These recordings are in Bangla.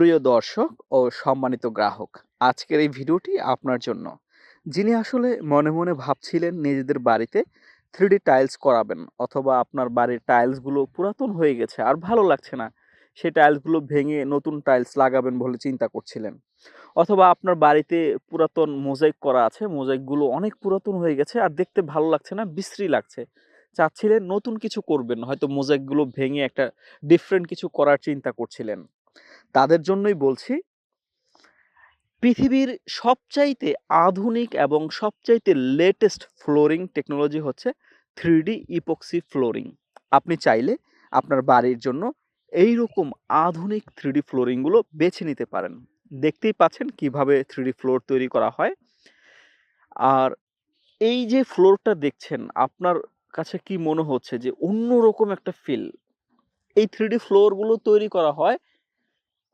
প্রিয় দর্শক ও সম্মানিত গ্রাহক, আজকের এই ভিডিওটি আপনার জন্য। যিনি আসলে মনে মনে ভাবছিলেন নিজেদের বাড়িতে থ্রিডি টাইলস করাবেন অথবা আপনার বাড়ির টাইলসগুলো পুরাতন হয়ে গেছে আর ভালো লাগছে না, সেই টাইলসগুলো ভেঙে নতুন টাইলস লাগাবেন বলে চিন্তা করছিলেন। অথবা আপনার বাড়িতে পুরাতন মোজাইক করা আছে মোজাইকগুলো অনেক পুরাতন হয়ে গেছে আর দেখতে ভালো লাগছে না, বিশ্রী লাগছে। চাচ্ছিলেন নতুন কিছু করবেন, হয়তো মোজাইকগুলো ভেঙে একটা ডিফারেন্ট কিছু করার চিন্তা করছিলেন। তাদের জন্যই বলছি, পৃথিবীর সবচাইতে আধুনিক এবং সবচাইতে লেটেস্ট ফ্লোরিং টেকনোলজি হচ্ছে থ্রি ডি ইপক্সি ফ্লোরিং আপনি চাইলে আপনার বাড়ির জন্য এই রকম আধুনিক থ্রি ডি ফ্লোরিংগুলো বেছে নিতে পারেন। দেখতেই পাচ্ছেন কীভাবে থ্রি ডি ফ্লোর তৈরি করা হয়। আর এই যে ফ্লোরটা দেখছেন, আপনার কাছে কি মনে হচ্ছে যে অন্যরকম একটা ফিল এই থ্রি ডি ফ্লোরগুলো তৈরি করা হয়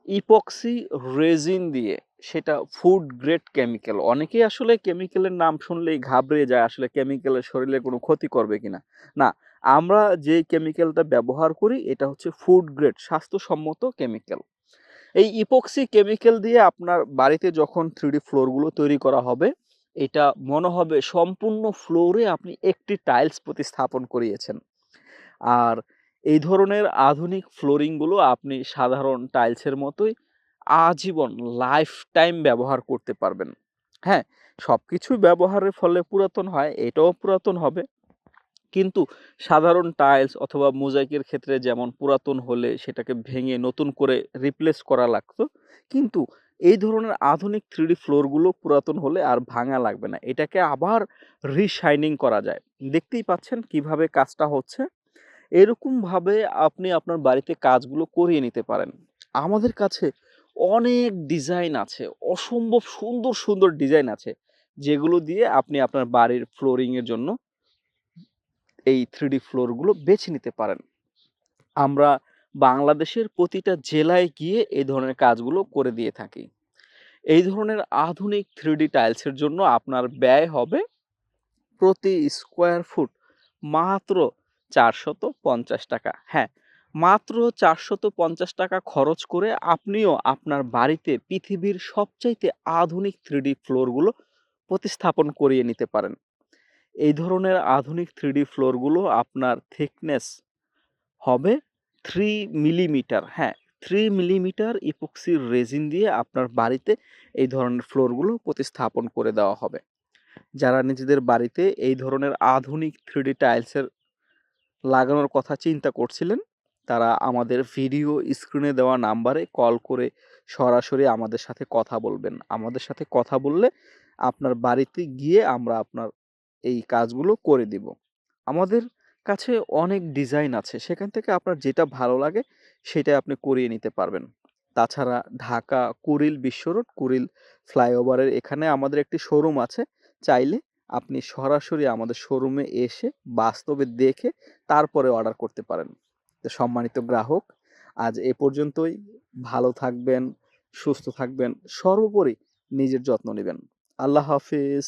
ইপক্সি রেজিন দিয়ে সেটা ফুড গ্রেড কেমিক্যাল অনেকেই আসলে কেমিক্যালের নাম শুনলেই ঘাবড়ে যায়, আসলে কেমিক্যালের শরীরে কোনো ক্ষতি করবে কিনা। না, আমরা যে কেমিক্যালটা ব্যবহার করি, এটা হচ্ছে ফুড গ্রেড স্বাস্থ্যসম্মত কেমিক্যাল এই ইপক্সি কেমিক্যাল দিয়ে আপনার বাড়িতে যখন থ্রিডি ফ্লোরগুলো তৈরি করা হবে, এটা মনে হবে সম্পূর্ণ ফ্লোরে আপনি একটি টাইলস প্রতিস্থাপন করিয়েছেন। আর এই ধরনের আধুনিক ফ্লোরিংগুলো আপনি সাধারণ টাইলসের মতোই আজীবন লাইফ টাইম ব্যবহার করতে পারবেন। হ্যাঁ সব কিছুই ব্যবহারের ফলে পুরাতন হয়, এটাও পুরাতন হবে। কিন্তু সাধারণ টাইলস অথবা মোজাইকের ক্ষেত্রে যেমন পুরাতন হলে সেটাকে ভেঙে নতুন করে রিপ্লেস করা লাগতো, কিন্তু এই ধরনের আধুনিক থ্রিডি ফ্লোরগুলো পুরাতন হলে আর ভাঙা লাগবে না। এটাকে আবার রিশাইনিং করা যায়। দেখতেই পাচ্ছেন কীভাবে কাজটা হচ্ছে? এরকমভাবে আপনি আপনার বাড়িতে কাজগুলো করিয়ে নিতে পারেন। আমাদের কাছে অনেক ডিজাইন আছে, অসম্ভব সুন্দর সুন্দর ডিজাইন আছে, যেগুলো দিয়ে আপনি আপনার বাড়ির ফ্লোরিংয়ের জন্য এই থ্রিডি ফ্লোরগুলো বেছে নিতে পারেন। আমরা বাংলাদেশের প্রতিটা জেলায় গিয়ে এই ধরনের কাজগুলো করে দিয়ে থাকি। এই ধরনের আধুনিক থ্রিডি টাইলসের জন্য আপনার ব্যয় হবে প্রতি স্কোয়ার ফুট মাত্র চারশত পঞ্চাশ টাকা। হ্যাঁ মাত্র চারশত পঞ্চাশ টাকা খরচ করে আপনিও আপনার বাড়িতে পৃথিবীর সবচাইতে আধুনিক থ্রিডি ফ্লোরগুলো প্রতিস্থাপন করিয়ে নিতে পারেন। এই ধরনের আধুনিক থ্রিডি ফ্লোরগুলো আপনার থিকনেস হবে থ্রি মিলিমিটার। হ্যাঁ থ্রি মিলিমিটার ইপক্সির রেজিন দিয়ে আপনার বাড়িতে এই ধরনের ফ্লোরগুলো প্রতিস্থাপন করে দেওয়া হবে। যারা নিজেদের বাড়িতে এই ধরনের আধুনিক থ্রিডি টাইলসের লাগানোর কথা চিন্তা করছিলেন। তারা আমাদের ভিডিও স্ক্রিনে দেওয়া নাম্বারে কল করে সরাসরি আমাদের সাথে কথা বলবেন। আমাদের সাথে কথা বললে আপনার বাড়িতে গিয়ে আমরা আপনার এই কাজগুলো করে দিব। আমাদের কাছে অনেক ডিজাইন আছে। সেখান থেকে আপনার যেটা ভালো লাগে সেটাই আপনি করিয়ে নিতে পারবেন। তাছাড়া ঢাকা কুরিল বিশ্ব রোড, কুরিল ফ্লাইওভারের এখানে আমাদের একটি শোরুম আছে। চাইলে আপনি সরাসরি আমাদের শোরুমে এসে বাস্তবে দেখে তারপরে অর্ডার করতে পারেন। তো সম্মানিত গ্রাহক, আজ এ পর্যন্তই। ভালো থাকবেন, সুস্থ থাকবেন, সর্বোপরি নিজের যত্ন নেবেন। আল্লাহ হাফিজ।